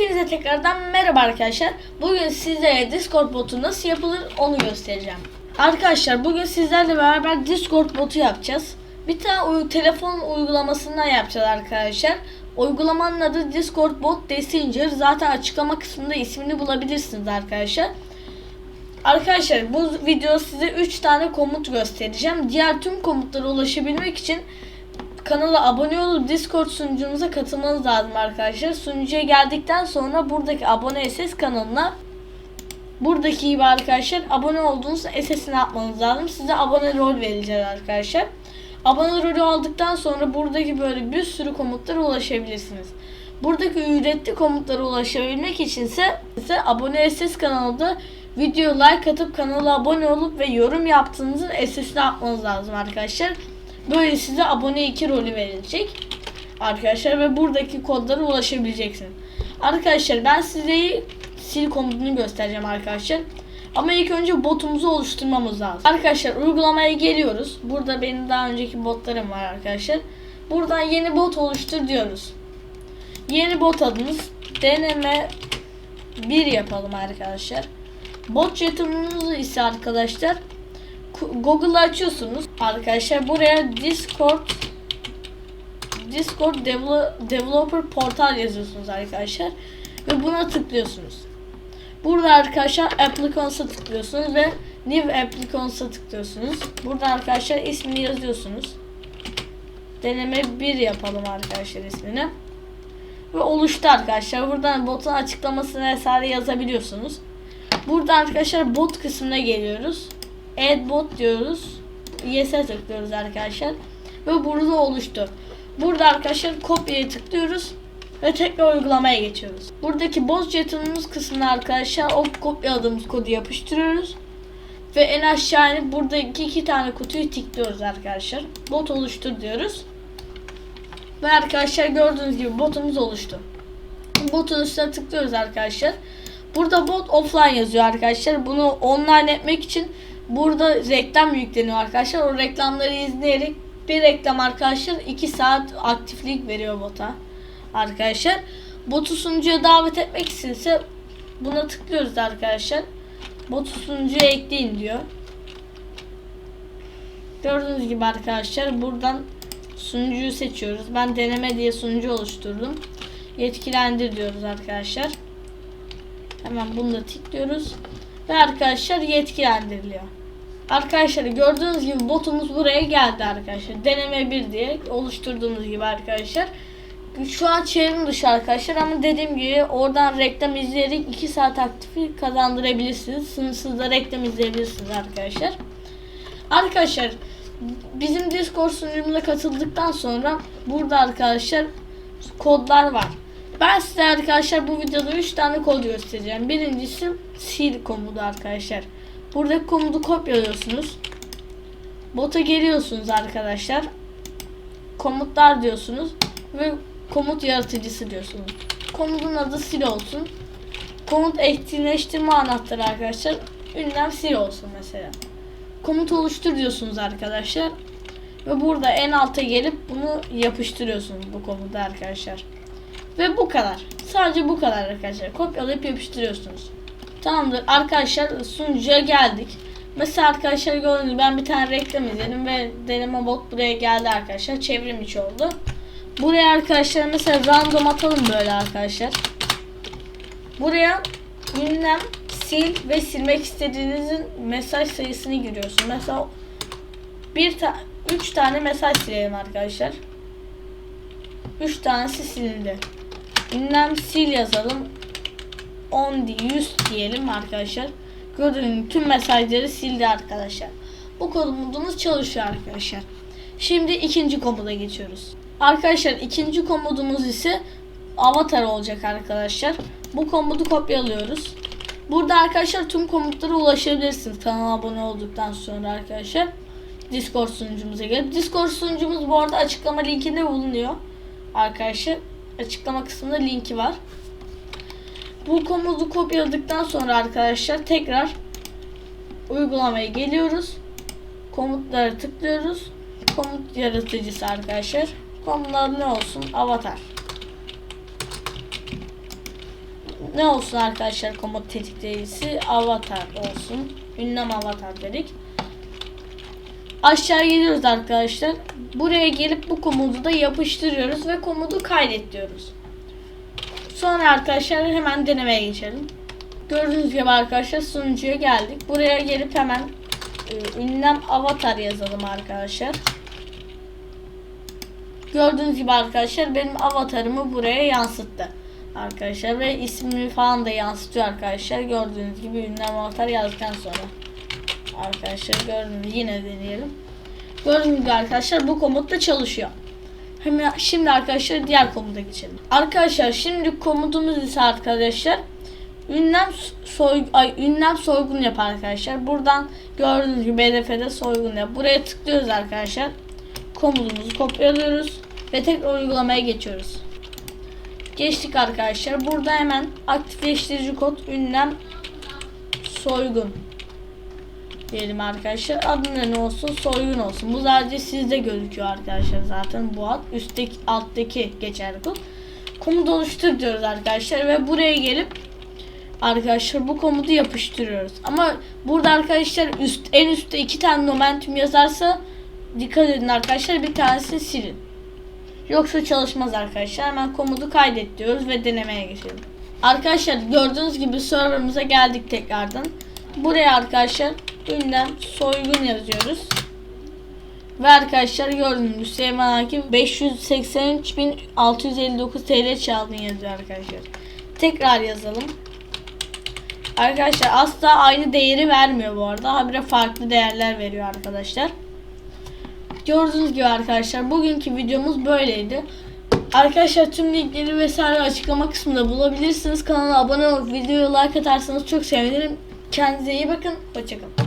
Hepinize tekrardan merhaba arkadaşlar. Bugün sizlere Discord botu nasıl yapılır onu göstereceğim. Arkadaşlar bugün sizlerle beraber Discord botu yapacağız. Bir tane uy- telefon uygulamasından yapacağız arkadaşlar. Uygulamanın adı Discord Bot Messenger. Zaten açıklama kısmında ismini bulabilirsiniz arkadaşlar. Arkadaşlar bu videoda size 3 tane komut göstereceğim. Diğer tüm komutlara ulaşabilmek için kanala abone olup Discord sunucumuza katılmanız lazım arkadaşlar. Sunucuya geldikten sonra buradaki abone SS kanalına buradaki gibi arkadaşlar abone olduğunuz SS'ini atmanız lazım. Size abone rol vereceğiz arkadaşlar. Abone rolü aldıktan sonra buradaki böyle bir sürü komutlara ulaşabilirsiniz. Buradaki ücretli komutlara ulaşabilmek içinse ise abone SS kanalında video like atıp kanala abone olup ve yorum yaptığınızın SS'ini atmanız lazım arkadaşlar. Böyle size abone 2 rolü verilecek. Arkadaşlar ve buradaki kodlara ulaşabileceksiniz. Arkadaşlar ben size sil komutunu göstereceğim arkadaşlar. Ama ilk önce botumuzu oluşturmamız lazım. Arkadaşlar uygulamaya geliyoruz. Burada benim daha önceki botlarım var arkadaşlar. Buradan yeni bot oluştur diyoruz. Yeni bot adımız deneme 1 yapalım arkadaşlar. Bot yatırımımız ise arkadaşlar Google'ı açıyorsunuz. Arkadaşlar buraya Discord Discord Devel- Developer Portal yazıyorsunuz arkadaşlar. Ve buna tıklıyorsunuz. Burada arkadaşlar Applicons'a tıklıyorsunuz ve New Applicons'a tıklıyorsunuz. Burada arkadaşlar ismini yazıyorsunuz. Deneme 1 yapalım arkadaşlar ismini. Ve oluştu arkadaşlar. Buradan botun açıklamasını vesaire yazabiliyorsunuz. Burada arkadaşlar bot kısmına geliyoruz. Add bot diyoruz. Yes'e tıklıyoruz arkadaşlar. Ve burada oluştu. Burada arkadaşlar kopyaya tıklıyoruz. Ve tekrar uygulamaya geçiyoruz. Buradaki bot yatırımımız kısmına arkadaşlar o kopyaladığımız kodu yapıştırıyoruz. Ve en aşağı inip buradaki iki tane kutuyu tıklıyoruz arkadaşlar. Bot oluştur diyoruz. Ve arkadaşlar gördüğünüz gibi botumuz oluştu. Botun üstüne tıklıyoruz arkadaşlar. Burada bot offline yazıyor arkadaşlar. Bunu online etmek için burada reklam yükleniyor arkadaşlar. O reklamları izleyerek bir reklam arkadaşlar 2 saat aktiflik veriyor bota. Arkadaşlar botu sunucuya davet etmek istense buna tıklıyoruz arkadaşlar. Botu sunucuya ekleyin diyor. Gördüğünüz gibi arkadaşlar buradan sunucuyu seçiyoruz. Ben deneme diye sunucu oluşturdum. Yetkilendir diyoruz arkadaşlar. Hemen bunu da tıklıyoruz. Ve arkadaşlar yetkilendiriliyor. Arkadaşlar gördüğünüz gibi botumuz buraya geldi arkadaşlar. Deneme 1 diye oluşturduğumuz gibi arkadaşlar. Şu an çevrim dışı arkadaşlar ama dediğim gibi oradan reklam izleyerek 2 saat aktifi kazandırabilirsiniz. Sınırsız da reklam izleyebilirsiniz arkadaşlar. Arkadaşlar bizim Discord sunucumuza katıldıktan sonra burada arkadaşlar kodlar var. Ben size arkadaşlar bu videoda 3 tane kod göstereceğim. Birincisi sil komutu arkadaşlar. Buradaki komutu kopyalıyorsunuz. Bota geliyorsunuz arkadaşlar. Komutlar diyorsunuz ve komut yaratıcısı diyorsunuz. Komutun adı sil olsun. Komut etkinleştirme anahtarı arkadaşlar. Ünlem sil olsun mesela. Komut oluştur diyorsunuz arkadaşlar. Ve burada en alta gelip bunu yapıştırıyorsunuz bu komutu arkadaşlar. Ve bu kadar. Sadece bu kadar arkadaşlar. Kopyalayıp yapıştırıyorsunuz. Tamamdır arkadaşlar sunucuya geldik. Mesela arkadaşlar gördüğünüz ben bir tane reklam izledim ve deneme bot buraya geldi arkadaşlar. Çevrim içi oldu. Buraya arkadaşlar mesela random atalım böyle arkadaşlar. Buraya ünlem, sil ve silmek istediğinizin mesaj sayısını giriyorsun. Mesela bir ta 3 tane mesaj silelim arkadaşlar. 3 tanesi silindi. Ünlem sil yazalım. 10 değil 100 diyelim arkadaşlar. Gördüğünüz tüm mesajları sildi arkadaşlar. Bu komudumuz çalışıyor arkadaşlar. Şimdi ikinci komuda geçiyoruz. Arkadaşlar ikinci komudumuz ise avatar olacak arkadaşlar. Bu komutu kopyalıyoruz. Burada arkadaşlar tüm komutlara ulaşabilirsiniz. Kanala abone olduktan sonra arkadaşlar. Discord sunucumuza gelip. Discord sunucumuz bu arada açıklama linkinde bulunuyor. Arkadaşlar açıklama kısmında linki var. Bu komutu kopyaladıktan sonra arkadaşlar tekrar uygulamaya geliyoruz. Komutlara tıklıyoruz. Komut yaratıcısı arkadaşlar. Komutlar ne olsun? Avatar. ne olsun arkadaşlar komut tetikleyicisi avatar olsun. Ünlem avatar dedik. Aşağı geliyoruz arkadaşlar. Buraya gelip bu komutu da yapıştırıyoruz ve komutu kaydet diyoruz. Sonra arkadaşlar hemen denemeye geçelim. Gördüğünüz gibi arkadaşlar sunucuya geldik. Buraya gelip hemen e, ünlem avatar yazalım arkadaşlar. Gördüğünüz gibi arkadaşlar benim avatarımı buraya yansıttı. Arkadaşlar ve ismimi falan da yansıtıyor arkadaşlar. Gördüğünüz gibi ünlem avatar yazdıktan sonra. Arkadaşlar gördüğünüz yine deneyelim. Gördüğünüz gibi arkadaşlar bu komut da çalışıyor. Hemen şimdi arkadaşlar diğer komuta geçelim. Arkadaşlar şimdi komutumuz ise arkadaşlar ünlem soy ay ünlem soygun yap arkadaşlar. Buradan gördüğünüz gibi BDF'de soygun yap. Buraya tıklıyoruz arkadaşlar. Komutumuzu kopyalıyoruz ve tekrar uygulamaya geçiyoruz. Geçtik arkadaşlar. Burada hemen aktifleştirici kod ünlem soygun diyelim arkadaşlar. Adı ne olsun? Soygun olsun. Bu sadece sizde gözüküyor arkadaşlar zaten bu ad. Üstteki alttaki geçerli kod. Komut oluştur diyoruz arkadaşlar ve buraya gelip arkadaşlar bu komutu yapıştırıyoruz. Ama burada arkadaşlar üst en üstte iki tane momentum yazarsa dikkat edin arkadaşlar bir tanesini silin. Yoksa çalışmaz arkadaşlar. Hemen komutu kaydet diyoruz ve denemeye geçelim. Arkadaşlar gördüğünüz gibi serverımıza geldik tekrardan. Buraya arkadaşlar ünlem soygun yazıyoruz. Ve arkadaşlar gördüğünüz Süleyman Hakim 583.659 TL çaldın yazıyor arkadaşlar. Tekrar yazalım. Arkadaşlar asla aynı değeri vermiyor bu arada. Habire farklı değerler veriyor arkadaşlar. Gördüğünüz gibi arkadaşlar bugünkü videomuz böyleydi. Arkadaşlar tüm linkleri vesaire açıklama kısmında bulabilirsiniz. Kanala abone olup videoya like atarsanız çok sevinirim. Kendinize iyi bakın. Hoşçakalın.